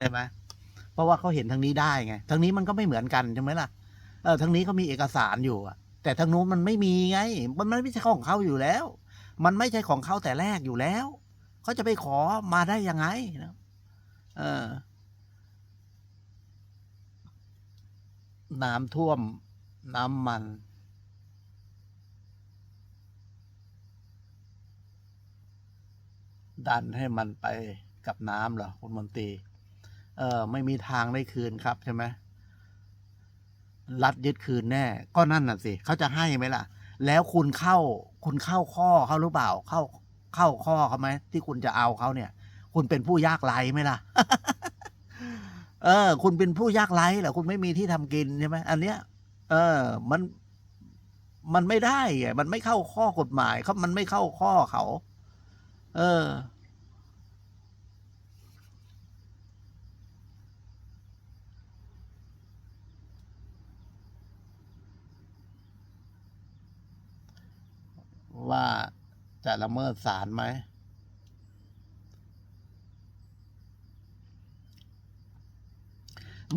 ใช่ไหมเพราะว่าเขาเห็นทางนี้ได้ไงทางนี้มันก็ไม่เหมือนกันใช่ไหมล่ะเออทางนี้เขามีเอกสารอยู่อะแต่ทางนู้นมันไม่มีไง มันไม่ใช่ของเขาอยู่แล้ว มันไม่ใช่ของเขาแต่แรกอยู่แล้วเขาจะไปขอมาได้ยังไงนะเออน้ำท่วม น้ำมัน ดันให้มันไปกับน้ำเหรอคุณมนตรี เออไม่มีทางได้คืนครับใช่ไหมรัดยึดคืนแน่ ก็นั่นน่ะสิเขาจะให้ไหมล่ะ แล้วคุณเข้า คุณเข้าข้อเขาหรือเปล่า เข้าเข้าข้อเขาไหมที่คุณจะเอาเขาเนี่ย คุณเป็นผู้ยากไร้ไหมล่ะ เออ คุณเป็นผู้ยากไร้เหรอคุณไม่มีที่ทำกินใช่ไหมอันเนี้ย เออ มันมันไม่ได้ไงมันไม่เข้าข้อกฎหมายเขามันไม่เข้าข้อเขา เออ ว่าจะละเมิดศาลไหม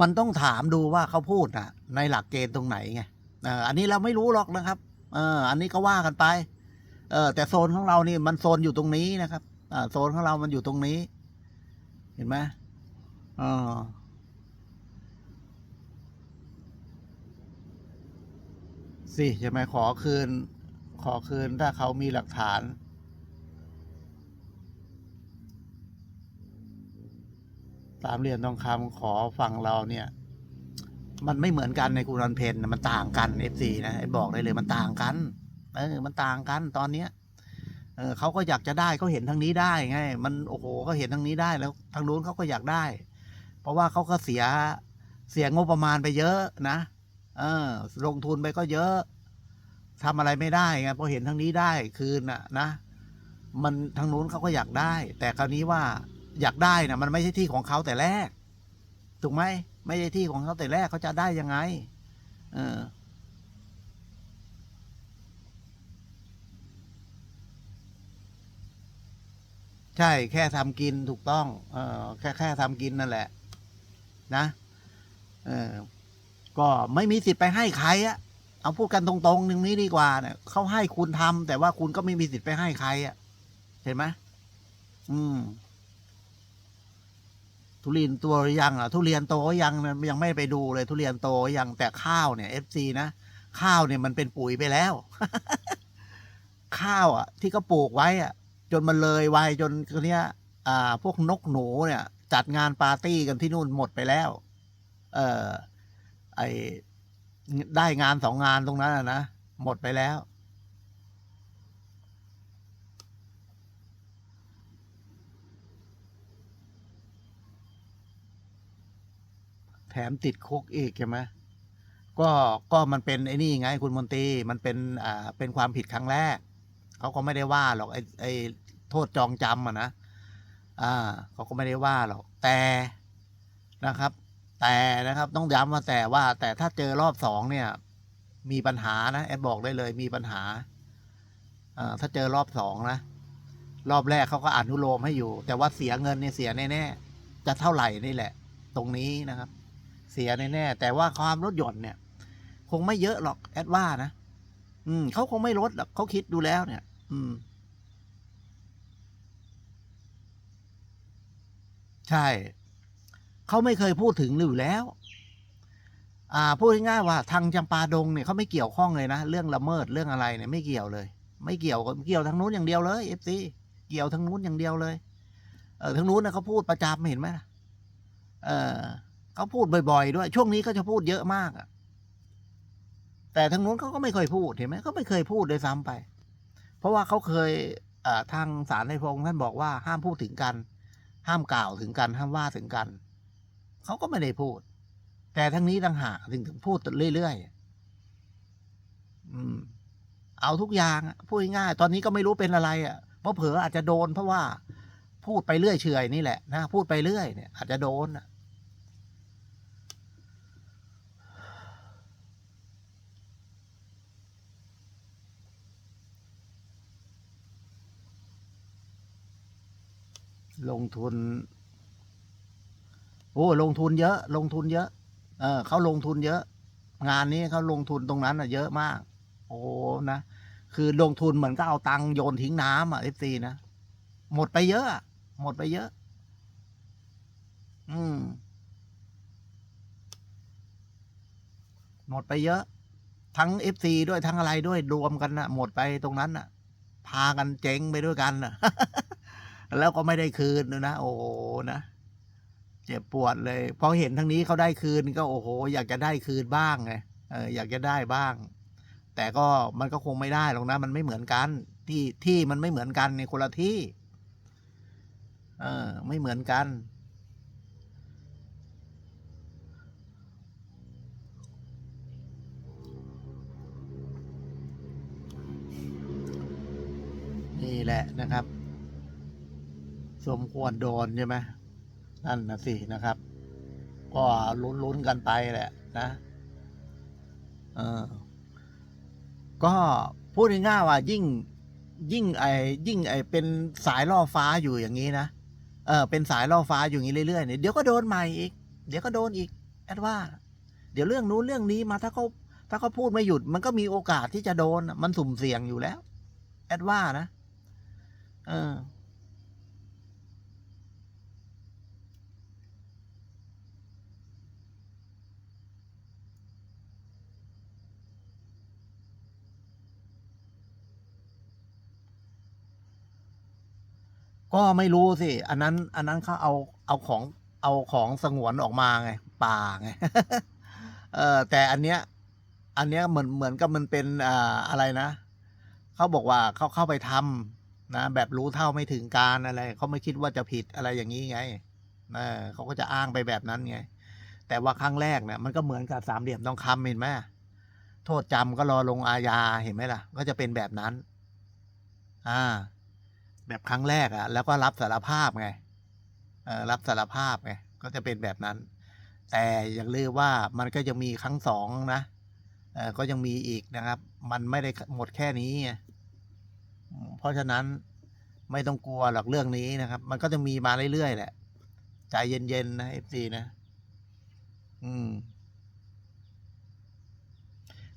มันต้องถามดูว่าเขาพูดนะในหลักเกณฑ์ตรงไหนไงอันนี้เราไม่รู้หรอกนะครับเอออันนี้ก็ว่ากันไป เออ แต่โซนของเรานี่มันโซนอยู่ตรงนี้นะครับอ่าโซนของเรามันอยู่ตรงนี้ เห็นไหมเออสิใช่ไหมขอคืน ขอคืนถ้าเขามีหลักฐาน สามเหลี่ยมทองคำขอฝั่งเราเนี่ย มันไม่เหมือนกันในกุรันเพนนะมันต่างกันเอฟซีนะไอ้บอกได้เลยมันต่างกันเออมันต่างกันตอนเนี้ยเออเขาก็อยากจะได้เขาเห็นทางนี้ได้ไง มันโอ้โหเขาเห็นทางนี้ได้แล้วทางนู้นเขาก็อยากได้ เพราะว่าเขาก็เสียเสียงบประมาณไปเยอะนะ เออ ลงทุนไปก็เยอะ ทำอะไรไม่ได้ไงพอเห็นทางนี้ได้คืนน่ะนะ มันทางนู้นเขาก็อยากได้ แต่คราวนี้ว่าอยากได้นะมันไม่ใช่ที่ของเขาแต่แรก ถูกไหมไม่ใช่ที่ของเขาแต่แรกเขาจะได้ยังไง เออใช่แค่ทำกินถูกต้อง เออแค่แค่ทำกินนั่นแหละ นะ เออก็ไม่มีสิทธิ์ไปให้ใครอะ เอาพูดกันตรงๆหนึ่งนี้ดีกว่าเนี่ยเขาให้คุณทำแต่ว่าคุณก็ไม่มีสิทธิ์ไปให้ใครอะเห็นไหมอืม ทุเรียนตัวยังอะ ทุเรียนโตยังยังไม่ไปดูเลย ทุเรียนโตยังแต่ข้าวเนี่ยเอฟซีนะข้าวเนี่ยมันเป็นปุ๋ยไปแล้ว ข้าวอะ ที่เขาปลูกไว้อะ จนมันเลยวัยจนคนเนี้ย อ่า พวกนกหนูเนี่ย จัดงานปาร์ตี้กันที่นู่นหมดไปแล้ว เออไอ ได้งานสองงานตรงนั้นอะนะหมดไปแล้ว แถมติดคุกอีกใช่ไหมก็ก็มันเป็นไอ้นี่ไงคุณมนตรีมันเป็นอ่าเป็นความผิดครั้งแรกเขาก็ไม่ได้ว่าหรอกไอ้ไอ้โทษจองจำอะนะอ่าเขาก็ไม่ได้ว่าหรอกแต่นะครับ แต่นะครับต้องย้ำว่าแต่ว่า แต่ถ้าเจอรอบสองเนี่ย มีปัญหานะแอดบอกได้เลยมีปัญหาถ้าเจอรอบสองนะ รอบแรกเขาก็อนุโลมให้อยู่ แต่ว่าเสียเงินเนี่ยเสียแน่ๆจะเท่าไหร่นี่แหละ ตรงนี้นะครับ เสียแน่ๆแต่ว่าความลดหย่อนเนี่ย คงไม่เยอะหรอกแอดว่านะอืมเขาคงไม่ลดหรอกเขาคิดดูแล้วเนี่ย อืม ใช่ เขาไม่เคยพูดถึงอยู่แล้วอาพูดง่ายๆว่าทางจำปาดงเนี่ยเขาไม่เกี่ยวข้องเลยนะ เรื่องละเมิดเรื่องอะไรเนี่ยไม่เกี่ยวเลย ไม่เกี่ยวเกี่ยวทางนู้นอย่างเดียวเลยเอฟซีเกี่ยวทางนู้นอย่างเดียวเลยเออทางนู้นนะเขาพูดประจำเห็นไหมล่ะเออเขาพูดบ่อยๆด้วย ช่วงนี้ก็จะพูดเยอะมากอะแต่ทางนู้นเขาก็ไม่เคยพูดเห็นไหมเขาไม่เคยพูดเลยซ้ำไป เพราะว่าเขาเคยอ่าทางสารในพระองค์ท่านบอกว่าห้ามพูดถึงกัน ห้ามกล่าวถึงกัน ห้ามว่าถึงกัน เขาก็ไม่ได้พูด แต่ทั้งนี้ต่างหากถึงถึงพูดเรื่อยๆอืม เอาทุกอย่างพูดง่ายตอนนี้ก็ไม่รู้เป็นอะไร อะเพราะเผลออาจจะโดนเพราะว่า พูดไปเรื่อยเฉยนี่แหละนะพูดไปเรื่อยเนี่ย อาจจะโดนอะลงทุน โอ้ลงทุนเยอะ ลงทุนเยอะ เออเขาลงทุนเยอะ งานนี้เขาลงทุนตรงนั้นอะ เยอะมาก โอ้นะคือลงทุนเหมือนก็เอาตังค์โยนทิ้งน้ำอะเอฟซีนะหมดไปเยอะ หมดไปเยอะ อืมหมดไปเยอะ ทั้งเอฟซีด้วยทั้งอะไรด้วยรวมกันนะหมดไปตรงนั้นน่ะพากันเจ๊งไปด้วยกันน่ะแล้วก็ไม่ได้คืนด้วยนะโอ้นะ เจ็บปวดเลยพอเห็นทั้งนี้เขาได้คืนก็โอ้โห อยากจะได้คืนบ้างไงเอออยากจะได้บ้าง แต่ก็มันก็คงไม่ได้หรอกนะมันไม่เหมือนกัน ที่ที่มันไม่เหมือนกันในคนละที่ เออ ไม่เหมือนกันนี่แหละนะครับ สมควรโดนใช่ไหม นั่นนะสินะครับ ก็ลุ้นๆกันไปแหละนะเออก็พูดง่ายๆว่ายิ่งยิ่งไอ้ยิ่งไอ้เป็นสายล่อฟ้าอยู่อย่างนี้นะเออเป็นสายล่อฟ้าอยู่อย่างนี้เรื่อยๆเนี่ยเดี๋ยวก็โดนใหม่อีก เดี๋ยวก็โดนอีกแอดว่า เดี๋ยวเรื่องนู้นเรื่องนี้มาถ้าเขาถ้าเขาพูดไม่หยุด มันก็มีโอกาสที่จะโดน มันสุ่มเสี่ยงอยู่แล้ว แอดว่านะ เออ ก็ไม่รู้สิ อันนั้น อันนั้นเขาเอาเอาของเอาของสงวนออกมาไง ป่าไง เออแต่อันเนี้ย อันเนี้ยเหมือนเหมือนกับมันเป็นอ่าอะไรนะเขาบอกว่าเขาเข้าไปทำนะแบบรู้เท่าไม่ถึงการอะไรเขาไม่คิดว่าจะผิดอะไรอย่างนี้ไงเออเขาก็จะอ้างไปแบบนั้นไง แต่ว่าครั้งแรกเนี่ยมันก็เหมือนกับสามเหลี่ยมทองคำเห็นไหมโทษจำก็รอลงอาญาเห็นไหมล่ะ ก็จะเป็นแบบนั้น อ่า แบบครั้งแรกอะ่ะแล้วก็รับสารภาพไงรับสารภาพไงก็จะเป็นแบบนั้น แต่อย่าลืมว่ามันก็ยังมีครั้งสองนะก็ยังมีอีกนะครับ มันไม่ได้หมดแค่นี้ เพราะฉะนั้นไม่ต้องกลัวหรอกเรื่องนี้นะครับ มันก็จะมีมาเรื่อยๆแหละใจเย็นๆนะเอฟซีนะ อืม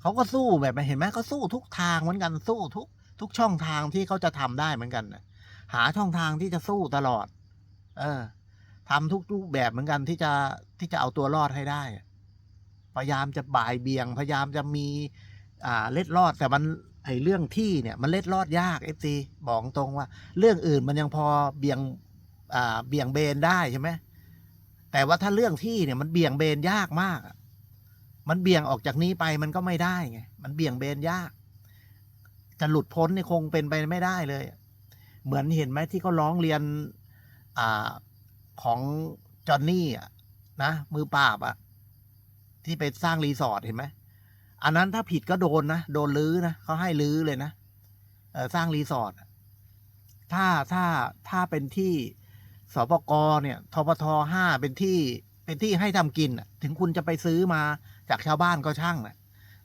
เขาก็สู้แบบเห็นไหมเขาสู้ทุกทางเหมือนกันสู้ทุกทุกช่องทางที่เขาจะทำได้เหมือนกันนะ หาช่องทางที่จะสู้ตลอด เออทำทุกรูปแบบเหมือนกันที่จะที่จะเอาตัวรอดให้ได้ พยายามจะบ่ายเบี่ยง พยายามจะมีอ่าเล็ดรอดแต่มันไอเรื่องที่เนี่ยมันเล็ดรอดยากเอฟซีบอกตรงว่า เรื่องอื่นมันยังพอเบี่ยงอ่าเบี่ยงเบนได้ใช่ไหมแต่ว่าถ้าเรื่องที่เนี่ยมันเบี่ยงเบนยากมากมันเบี่ยงออกจากนี้ไปมันก็ไม่ได้ไงมันเบี่ยงเบนยาก จะหลุดพ้นนี่คงเป็นไปไม่ได้เลย เหมือนเห็นไหมที่เขาร้องเรียนอ่าของจอห์นนี่อะนะมือปราบอะที่ไปสร้างรีสอร์ทเห็นไหมอันนั้นถ้าผิดก็โดนนะโดนลื้อนะเขาให้ลื้อเลยนะเออสร้างรีสอร์ทถ้าถ้าถ้าเป็นที่สปกเนี่ยทปทห้าเป็นที่เป็นที่ให้ทำกินถึงคุณจะไปซื้อมาจากชาวบ้านก็ช่างนะ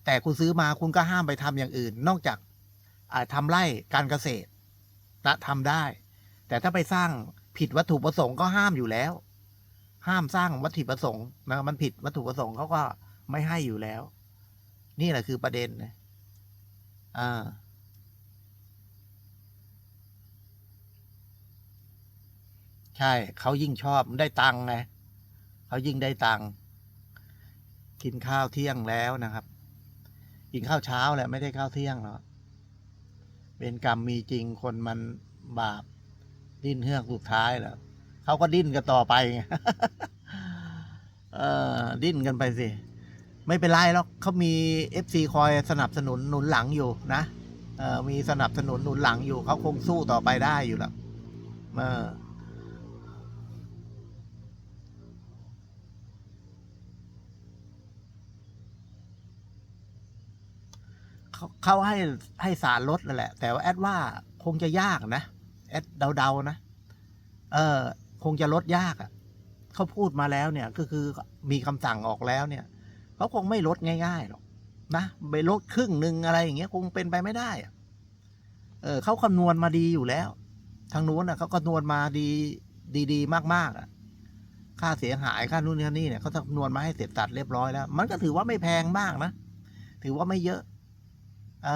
แต่คุณซื้อมาคุณก็ห้ามไปทำอย่างอื่น นอกจากอ่าทำไร่การเกษตร นะทำได้ แต่ถ้าไปสร้างผิดวัตถุประสงค์ก็ห้ามอยู่แล้ว ห้ามสร้างวัตถุประสงค์นะมันผิดวัตถุประสงค์เขาก็ไม่ให้อยู่แล้ว นี่แหละคือประเด็นนะอ่าใช่เขายิ่งชอบได้ตังค์ไงเขายิ่งได้ตังค์กินข้าวเที่ยงแล้วนะครับ กินข้าวเช้าแหละไม่ได้ข้าวเที่ยงหรอก เป็นกรรมมีจริงคนมันบาป ดิ้นเฮือกสุดท้ายแล้วเขาก็ดิ้นกันต่อไปเออดิ้นกันไปสิ ไม่เป็นไรหรอกเขามีเอฟซีคอยสนับสนุนหนุนหลังอยู่นะเออมีสนับสนุนหนุนหลังอยู่เขาคงสู้ต่อไปได้อยู่แล้วเออ เขาให้ให้สารลดนั่นแหละ แต่ว่าแอดว่าคงจะยากนะ แอดเดาๆนะ เออ คงจะลดยากอะ่ะเขาพูดมาแล้วเนี่ย ก็คือมีคำสั่งออกแล้วเนี่ยเขาคงไม่ลดง่ายๆหรอกนะไปลดครึ่งหนึ่งอะไรอย่างเงี้ยคงเป็นไปไม่ได้อะเออเขาคำนวณมาดีอยู่แล้ว ทางนู้นอะเขาคำนวณมาดีดีๆมากๆอะ ค่าเสียหายค่านู่นค่านี่เนี่ยเขาคำนวณมาให้เสร็จสัดเรียบร้อยแล้ว มันก็ถือว่าไม่แพงมากนะ ถือว่าไม่เยอะ อ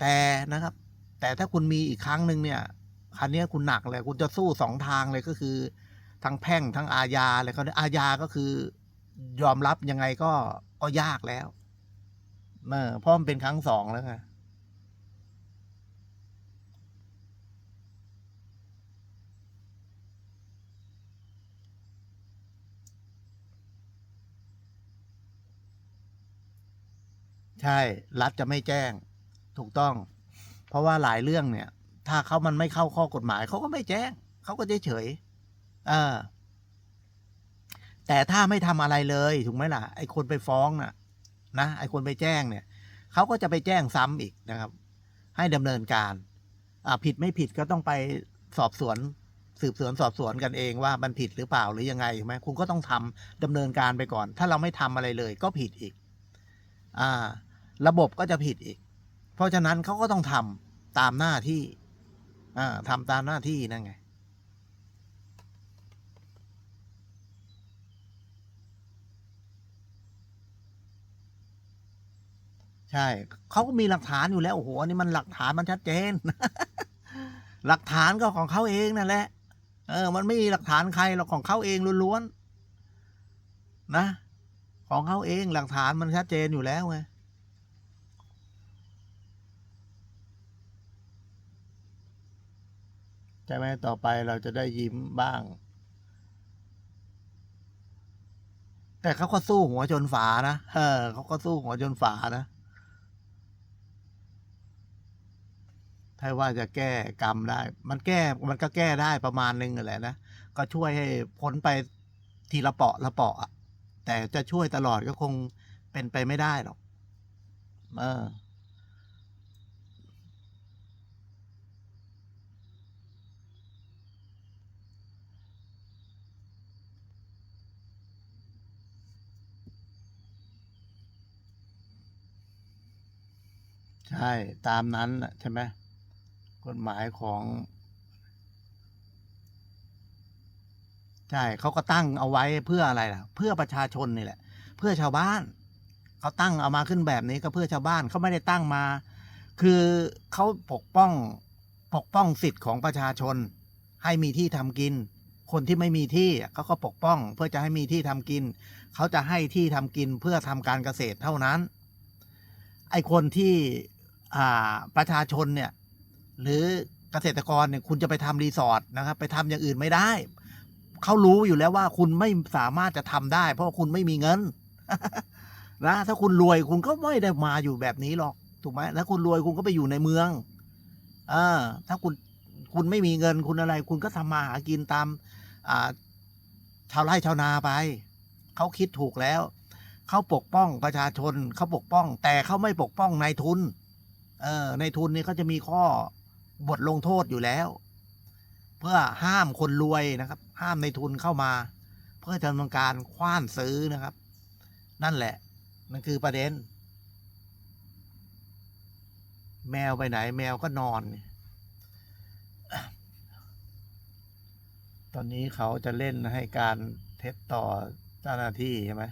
แต่นะครับ แต่ถ้าคุณมีอีกครั้งหนึ่งเนี่ยคันเนี้ยคุณหนักเลยคุณจะสู้สองทางเลยก็คือ ทั้งแพ่งทั้งอาญาเลยเขาอาญาก็คือยอมรับยังไงก็ก็ยากแล้วเออเพราะมันเป็นครั้งสองแล้วไง ใช่ รัฐจะไม่แจ้ง ถูกต้อง เพราะว่าหลายเรื่องเนี่ย ถ้าเขามันไม่เข้าข้อกฎหมายเขาก็ไม่แจ้ง เขาก็เฉยเออ แต่ถ้าไม่ทำอะไรเลยถูกไหมล่ะ ไอ้คนไปฟ้องน่ะ นะ ไอ้คนไปแจ้งเนี่ย เขาก็จะไปแจ้งซ้ำอีกนะครับ ให้ดำเนินการ อ่า ผิดไม่ผิดก็ต้องไปสอบสวน สืบสวนสอบสวนกันเองว่ามันผิดหรือเปล่าหรือยังไงถูกไหมคุณก็ต้องทำดำเนินการไปก่อน ถ้าเราไม่ทำอะไรเลย ก็ผิดอีก อ่า ระบบก็จะผิดอีก เพราะฉะนั้นเขาก็ต้องทำตามหน้าที่ทำตามหน้าที่นั่นไง ใช่เขาก็มีหลักฐานอยู่แล้ว โอ้โหอันนี้มันหลักฐานมันชัดเจน หลักฐานก็ของเขาเองนั่นแหละเออ มันไม่มีหลักฐานใครหรอกของเขาเองล้วนๆนะ ของเขาเองหลักฐานมันชัดเจนอยู่แล้วไง ช่ไหมต่อไปเราจะได้ยิ้มบ้าง แต่เขาก็สู้หัวจนฝานะเออเขาก็สู้หัวจนฝานะถ้าว่าจะแก้กรรมได้ มันแก้มันก็แก้ได้ประมาณนึงนั่นแหละนะก็ช่วยให้พ้นไปทีละเปาะละเปาะอะแต่จะช่วยตลอดก็คงเป็นไปไม่ได้หรอกเออ ใช่ตามนั้นน่ะใช่ไหมกฎหมายของ ใช่เขาก็ตั้งเอาไว้เพื่ออะไรล่ะ เพื่อประชาชนนี่แหละ เพื่อชาวบ้านเขาตั้งเอามาขึ้นแบบนี้ก็เพื่อชาวบ้านเขาไม่ได้ตั้งมา คือเขาปกป้องปกป้องสิทธิ์ของประชาชน ให้มีที่ทำกิน คนที่ไม่มีที่เขาก็ปกป้อง เพื่อจะให้มีที่ทำกินเขาจะให้ที่ทำกินเพื่อทำการเกษตรเท่านั้น ไอคนที่ ประชาชนเนี่ยหรือเกษตรกรเนี่ยคุณจะไปทำรีสอร์ทนะครับ ไปทำอย่างอื่นไม่ได้ เขารู้อยู่แล้วว่าคุณไม่สามารถจะทำได้ เพราะคุณไม่มีเงินนะถ้าคุณรวยคุณก็ไม่ได้มาอยู่แบบนี้หรอกถูกไหมแล้วคุณรวยคุณก็ไปอยู่ในเมืองเออถ้าคุณคุณไม่มีเงินคุณอะไร คุณก็ทำมาหากินตามอ่าชาวไร่ชาวนาไป เขาคิดถูกแล้ว เขาปกป้องประชาชนเขาปกป้อง แต่เขาไม่ปกป้องนายทุน เออในทุนนี่เขาจะมีข้อบทลงโทษอยู่แล้ว เพื่อห้ามคนรวยนะครับ ห้ามในทุนเข้ามา เพื่อจะทำการคว้านซื้อนะครับ นั่นแหละมันคือประเด็น แมวไปไหน แมวก็นอน ตอนนี้เขาจะเล่นให้การเท็จต่อเจ้าหน้าที่ใช่ไหม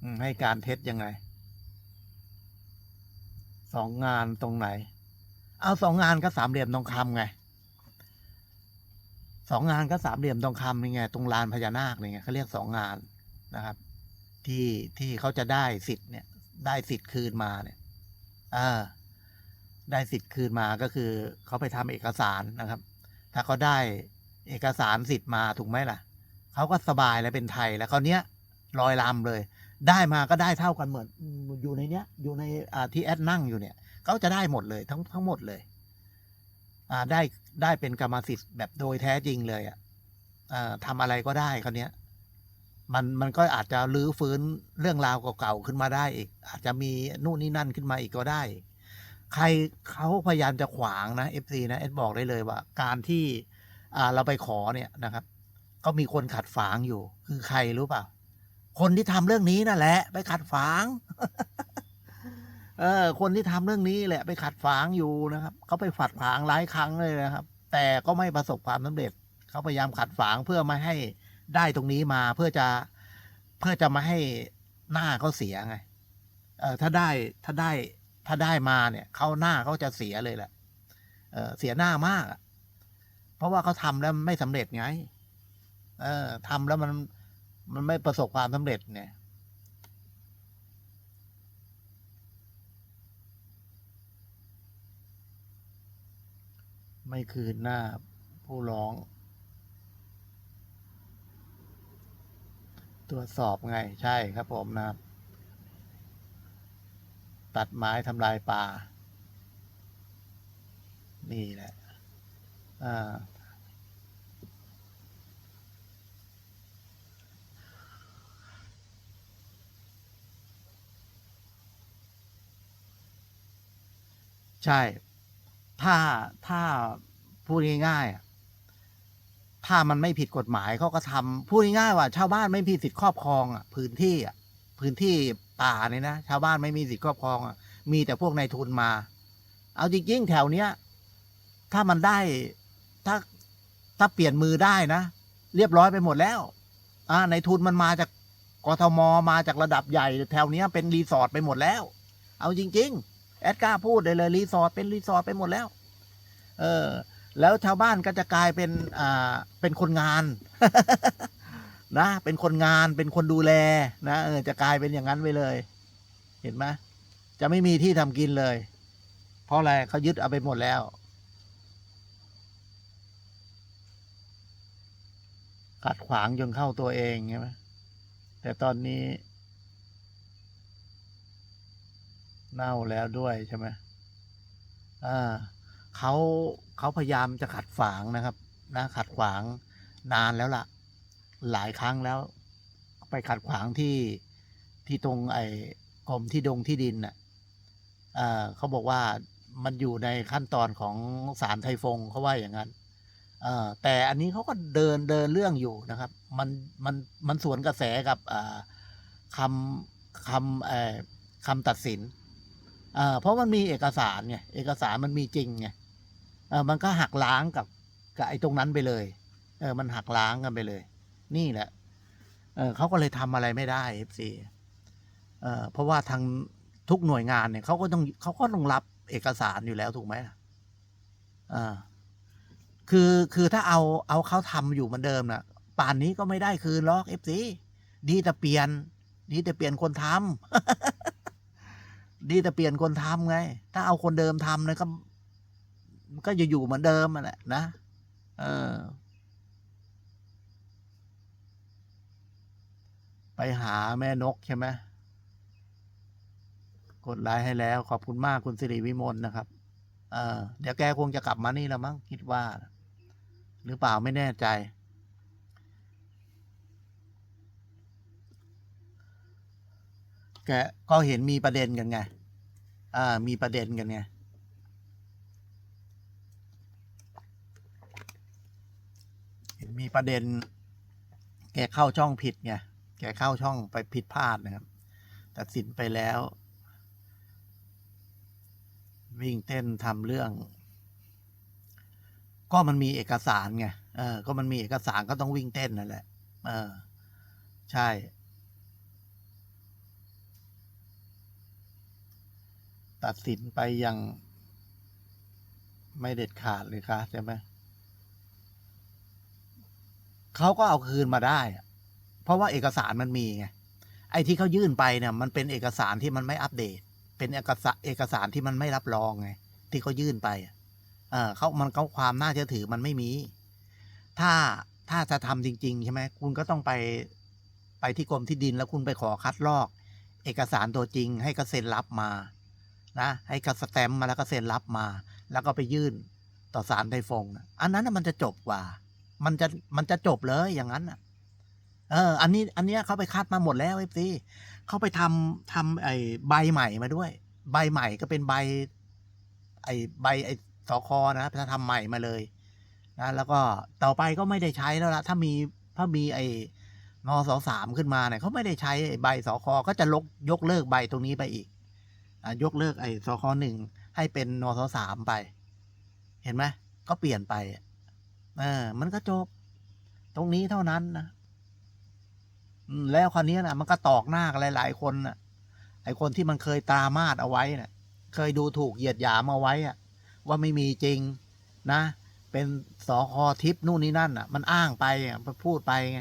อืมให้การเท็จยังไง สองงานตรงไหน เอาสองงานก็สามเหลี่ยมทองคำไงสองงานก็สามเหลี่ยมทองคำนี่ไงตรงลานพญานาคนี่ไงเขาเรียกสองงานนะครับ ที่ที่เขาจะได้สิทธิ์เนี่ย ได้สิทธิ์คืนมาเนี่ยเออได้สิทธิ์คืนมาก็คือเขาไปทำเอกสารนะครับ ถ้าเขาได้เอกสารสิทธิ์มาถูกไหมล่ะเขาก็สบายแล้วเป็นไทยแล้วคราวเนี้ยลอยลำเลย ได้มาก็ได้เท่ากันเหมือนอยู่ในเนี้ย อยู่ในอ่าที่แอดนั่งอยู่เนี่ยเขาจะได้หมดเลยทั้งทั้งหมดเลยอ่าได้ได้เป็นกรรมสิทธิ์แบบโดยแท้จริงเลยอะทำอะไรก็ได้คราวเนี้ยมันมันก็อาจจะลื้อฟื้นเรื่องราวเก่าๆขึ้นมาได้อีก อาจจะมีนู่นนี่นั่นขึ้นมาอีกก็ได้ ใครเขาพยายามจะขวางนะเอฟซีนะเอดบอกได้เลยว่า การที่เราไปขอเนี่ยนะครับ ก็มีคนขัดฝางอยู่ คือใครรู้เปล่า คนที่ทำเรื่องนี้นั่นแหละ ไปขัดฝางเออ คนที่ทำเรื่องนี้แหละ ไปขัดฝางอยู่นะครับเขาไปฝัดฝางหลายครั้งเลยนะครับ แต่ก็ไม่ประสบความสำเร็จเขาพยายามขัดฝางเพื่อไม่ให้ได้ตรงนี้มาเพื่อจะเพื่อจะมาให้หน้าเขาเสียไง เออถ้าได้ถ้าได้ถ้าได้มาเนี่ยเขาหน้าเขาจะเสียเลยแหละเออเสียหน้ามากเพราะว่าเขาทำแล้วไม่สำเร็จไง เออทำแล้วมัน มันไม่ประสบความสำเร็จเนี่ย ไม่คืนหน้าผู้ร้อง ตรวจสอบไงใช่ครับผมนะตัดไม้ทำลายป่า นี่แหละ อ่า ใช่ ถ้าถ้าพูดง่ายๆอะถ้ามันไม่ผิดกฎหมายเขาก็ทำพูดง่ายๆว่า ชาวบ้านไม่มีสิทธิ์ครอบครองอะ พื้นที่อะพื้นที่ป่าเนี่ยนะชาวบ้านไม่มีสิทธิ์ครอบครองอะมีแต่พวกนายทุนมา เอาจริงๆแถวเนี้ย ถ้ามันได้ถ้าถ้าเปลี่ยนมือได้นะ เรียบร้อยไปหมดแล้ว อ่านายทุนมันมาจากกทมมาจากระดับใหญ่ แถวเนี้ยเป็นรีสอร์ทไปหมดแล้ว เอาจริง ๆ แอดกล้าพูดเลยเลยรีสอร์ทเป็นรีสอร์ทไปหมดแล้ว เออ แล้วชาวบ้านก็จะกลายเป็นอ่าเป็นคนงานนะเป็นคนงานเป็นคนดูแลนะเออจะกลายเป็นอย่างนั้นไปเลย เห็นไหมจะไม่มีที่ทำกินเลย เพราะอะไรเขายึดเอาไปหมดแล้วขัดขวางจนเข้าตัวเองใช่ไหมแต่ตอนนี้ เน่าแล้วด้วยใช่ไหมอ่าเขาเขาพยายามจะขัดขวางนะครับนะขัดขวางนานแล้วล่ะ หลายครั้งแล้ว ไปขัดขวางที่ที่ตรงไอ้กรมที่ดงที่ดินน่ะอ่าเขาบอกว่ามันอยู่ในขั้นตอนของศาลไทฟงเขาว่าอย่างนั้นเออแต่อันนี้เขาก็เดินเดินเรื่องอยู่นะครับ มันมันมันสวนกระแสกับอ่าคำคำเออคำตัดสิน เอ่อเพราะมันมีเอกสารไงเอกสารมันมีจริงไงเออมันก็หักล้างกับกับไอ้ตรงนั้นไปเลยเออมันหักล้างกันไปเลย นี่แหละเออเขาก็เลยทำอะไรไม่ได้เอฟซีเออเพราะว่าทางทุกหน่วยงานเนี่ยเขาก็ต้องเขาก็ต้องรับเอกสารอยู่แล้วถูกไหมอ่าคือคือถ้าเอาเอาเขาทำอยู่เหมือนเดิมน่ะ ป่านนี้ก็ไม่ได้คืนหรอกเอฟซีดีแต่เปลี่ยน ดีแต่เปลี่ยนคนทำ ดีแต่เปลี่ยนคนทำไง ถ้าเอาคนเดิมทำนะก็ก็จะอยู่เหมือนเดิมแหละนะ เออ ไปหาแม่นกใช่ไหมกดไลค์ให้แล้ว ขอบคุณมากคุณสิริวิมลนะครับ เออ เดี๋ยวแกคงจะกลับมานี่แล้วมั้งคิดว่า หรือเปล่าไม่แน่ใจ แกก็เห็นมีประเด็นกันไง อ่า มีประเด็นกันไง เห็นมีประเด็น แกเข้าช่องผิดไง แกเข้าช่องไปผิดพลาดนะครับ ตัดสินไปแล้ว วิ่งเต้นทำเรื่อง ก็มันมีเอกสารไง เออ ก็มันมีเอกสารก็ต้องวิ่งเต้นนั่นแหละ เออ ใช่ ตัดสินไปยังไม่เด็ดขาดเลยคะใช่ไหมเขาก็เอาคืนมาได้ เพราะว่าเอกสารมันมีไง ไอ้ที่เขายื่นไปเนี่ย มันเป็นเอกสารที่มันไม่อัปเดต เป็นเอกสารเอกสารที่มันไม่รับรองไง ที่เขายื่นไปเออเขามันเขาความน่าเชื่อถือมันไม่มี ถ้าถ้าจะทำจริง ๆ ใช่ไหม คุณก็ต้องไปไปที่กรมที่ดินแล้วคุณไปขอคัดลอก เอกสารตัวจริงให้เขาเซ็นรับมา นะให้เขาสแตมมาแล้วก็เซ็นรับมา แล้วก็ไปยื่นต่อศาลไทฟงนะอันนั้นนะมันจะจบกว่า มันจะมันจะจบเลยอย่างนั้นเออ อันนี้ อันเนี้ยเขาไปคัดมาหมดแล้วเอฟซีเขาไปทำทำไอ้ใบใหม่มาด้วย ใบใหม่ก็เป็นใบ ไอ้ใบไอ้สคอนะถ้าทำใหม่มาเลยนะแล้วก็ต่อไปก็ไม่ได้ใช้แล้วละถ้ามีถ้ามีไอ้นสอสามขึ้นมาเนี่ยเขาไม่ได้ใช้ใบสอคอก็จะลกยกเลิกใบตรงนี้ไปอีก ยกเลิกไอ้สคหนึ่งให้เป็นนสสามไป เห็นไหมก็เปลี่ยนไปเออมันก็จบ ตรงนี้เท่านั้นนะอืแล้วคราวนี้นะมันก็ตอกหน้ากันหลาย ๆ คนน่ะไอ้คนที่มันเคยตามาดเอาไว้น่ะ เคยดูถูกเหยียดหยามเอาไว้อะว่าไม่มีจริงนะ เป็นสอคอทิพนู่นนี่นั่นอะ มันอ้างไปอะพูดไปไง